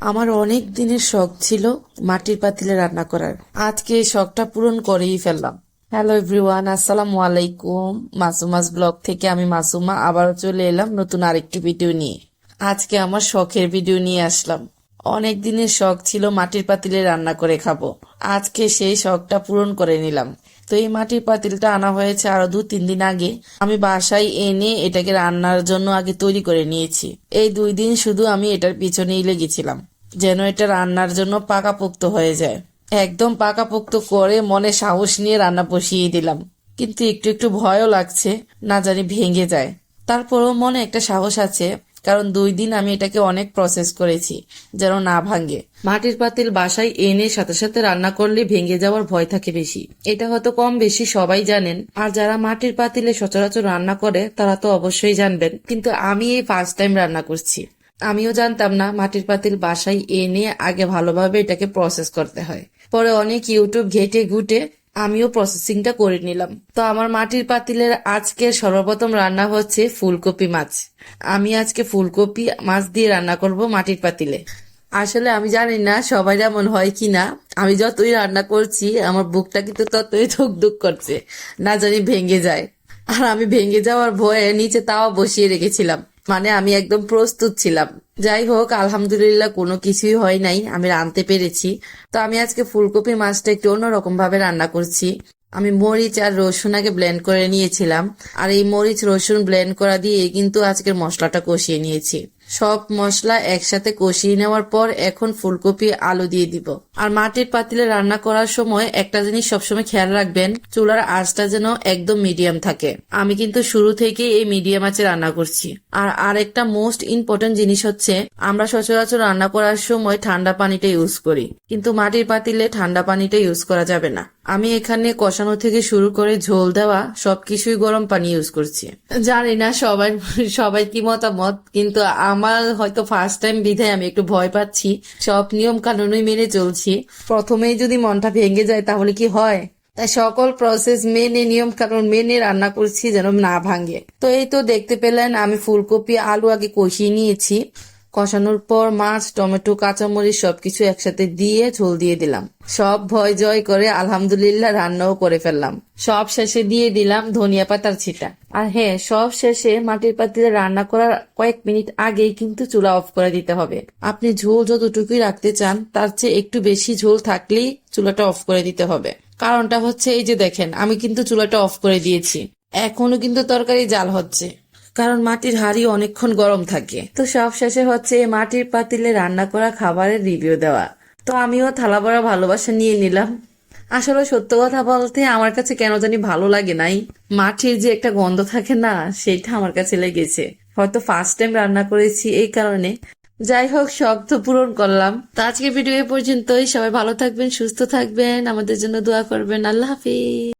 আমার অনেক দিনের শখ ছিল মাটির পাতিলে রান্না করার। আজকে এই শখটা পূরণ করেই ফেললাম। হ্যালো এভরিওয়ান, আসসালামু আলাইকুম। মাসুমাস ব্লগ থেকে আমি মাসুমা আবারও চলে এলাম নতুন আরেকটি ভিডিও নিয়ে। আজকে আমার শখের ভিডিও নিয়ে আসলাম। অনেক দিনের শখ ছিল মাটির পাতিলে রান্না করে খাব। আজকে সেই শখটা পূরণ করে নিলাম। তো এই মাটির পাতিলটা আনা হয়েছে আরও দু তিন দিন আগে। আমি বাসায় এনে এটাকে রান্নার জন্য আগে তৈরি করে নিয়েছি। এই দুই দিন শুধু আমি এটার পিছনেই লেগেছিলাম। যেন এটা রান্নার জন্য পাকাপোক্ত হয়ে যায়। একদম পাকাপোক্ত করে মনে সাহস নিয়ে রান্না বসিয়ে দিলাম। কিন্তু একটু একটু ভয়ও লাগছে, না জানি ভেঙে যায়। তারপরও মনে একটা সাহস আছে, কারণ দুই দিন আমি এটাকে অনেক প্রসেস করেছি, যেন না ভাঙে। মাটির পাতিল বাসায় এনে সাথে সাথে রান্না করলে ভেঙে যাওয়ার ভয় থাকে বেশি। এটা হয়তো কম বেশি সবাই জানেন, আর যারা মাটির পাতিলে সচরাচর রান্না করে, তারা তো অবশ্যই জানবেন। কিন্তু আমি এই ফার্স্ট টাইম রান্না করছি। আমিও জানতাম না মাটির পাতিল বাসায় এনে আগে ভালোভাবে এটাকে প্রসেস করতে হয়। পরে অনেক ইউটিউব ঘেটে ঘুটে আমিও প্রসেসিংটা করে নিলাম। তো আমার মাটির পাতিলের আজকে সর্বপ্রথম রান্না হচ্ছে ফুলকপি মাছ। আমি আজকে ফুলকপি মাছ দিয়ে রান্না করব মাটির পাতিলে। আসলে আমি জানি না সবাই যেমন হয় কি না আমি যতই রান্না করছি, আমার বুকটা কিন্তু ততই ধুক ধুক করছে। না জানি ভেঙে যায়। আর আমি ভেঙে যাওয়ার ভয়ে নিচে তাওয়া বসিয়ে রেখেছিলাম। মানে আমি একদম প্রস্তুত ছিলাম। যাই হোক, আলহামদুলিল্লাহ কোনো কিছুই হয় নাই, আমি রাঁধতে পেরেছি। তো আমি আজকে ফুলকপি মাছটা একটু অন্যরকম ভাবে রান্না করছি। আমি মরিচ আর রসুন আগে ব্লেন্ড করে নিয়েছিলাম। আর এই মরিচ রসুন ব্লেন্ড করা দিয়ে কিন্তু আজকের মশলাটা কষিয়ে নিয়েছি। সব মশলা একসাথে কষিয়ে নেওয়ার পর এখন ফুলকপি, আলু দিয়ে দিব। আর মাটির পাতিলে রান্না করার সময় একটা জিনিস সবসময় খেয়াল রাখবেন, চুলার আঁচটা যেন একদম মিডিয়াম থাকে। আমি কিন্তু শুরু থেকে এই মিডিয়াম আঁচে রান্না করছি। আর আরেকটা মোস্ট ইম্পর্টেন্ট জিনিস হচ্ছে, আমরা সচরাচর রান্না করার সময় ঠান্ডা পানিটা ইউজ করি। কিন্তু মাটির পাতিলে ঠান্ডা পানিটা ইউজ করা যাবে না। আমি এখানে কষানো থেকে শুরু করে ঝোল দেওয়া সবকিছুই গরম পানি ইউজ করছি। জানি না সবাই সবাই কি মতামত, কিন্তু আমার হয়তো ফার্স্ট টাইম বিধায় আমি একটু ভয় পাচ্ছি। সব নিয়ম কানুনই মেনে চলছি। প্রথমেই যদি মনটা ভেঙে যায় তাহলে কি হয়? তাই সকল প্রসেস মেনে, নিয়ম কানুন মেনে রান্না করছি যেন না ভাঙে। তো এই তো দেখতে পেলেন, আমি ফুলকপি, আলু আগে কষিয়ে নিয়েছি। কষানোর পর মাছ, টমেটো, কাঁচামরিচ সবকিছু একসাথে দিয়ে ঝোল দিয়ে দিলাম। সব ভয় জয় করে আলহামদুলিল্লাহ রান্নাও করে ফেললাম। সব শেষে দিয়ে দিলাম ধনিয়া পাতার ছিটা। আর হ্যাঁ সব শেষে মাটির পাতিলে রান্না করার কয়েক মিনিট আগেই কিন্তু চুলা অফ করে দিতে হবে। আপনি ঝোল যতটুকুই রাখতে চান, তার চেয়ে একটু বেশি ঝোল থাকলেই চুলাটা অফ করে দিতে হবে। কারণটা হচ্ছে এই যে দেখেন, আমি কিন্তু চুলাটা অফ করে দিয়েছি। এখনও কিন্তু তরকারি জাল হচ্ছে। কারণ মাটির হাড়ি অনেকক্ষণ গরম থাকে। তো সব শেষে হচ্ছে মাটির পাতিলে রান্না করা খাবারের রিভিউ দেওয়া। তো আমিও থালা ভরা ভালোবাসা নিয়ে নিলাম। আসলে সত্য কথা বলতে আমার কাছে কেন জানি ভালো লাগে নাই। মাটির যে একটা গন্ধ থাকে না সেটা আমার কাছে লেগেছে। হয়তো ফার্স্ট টাইম রান্না করেছি এই কারণে। যাই হোক, শখ তো পূরণ করলাম। তো আজকে ভিডিও এ পর্যন্তই। সবাই ভালো থাকবেন, সুস্থ থাকবেন। আমাদের জন্য দোয়া করবেন। আল্লাহ হাফিজ।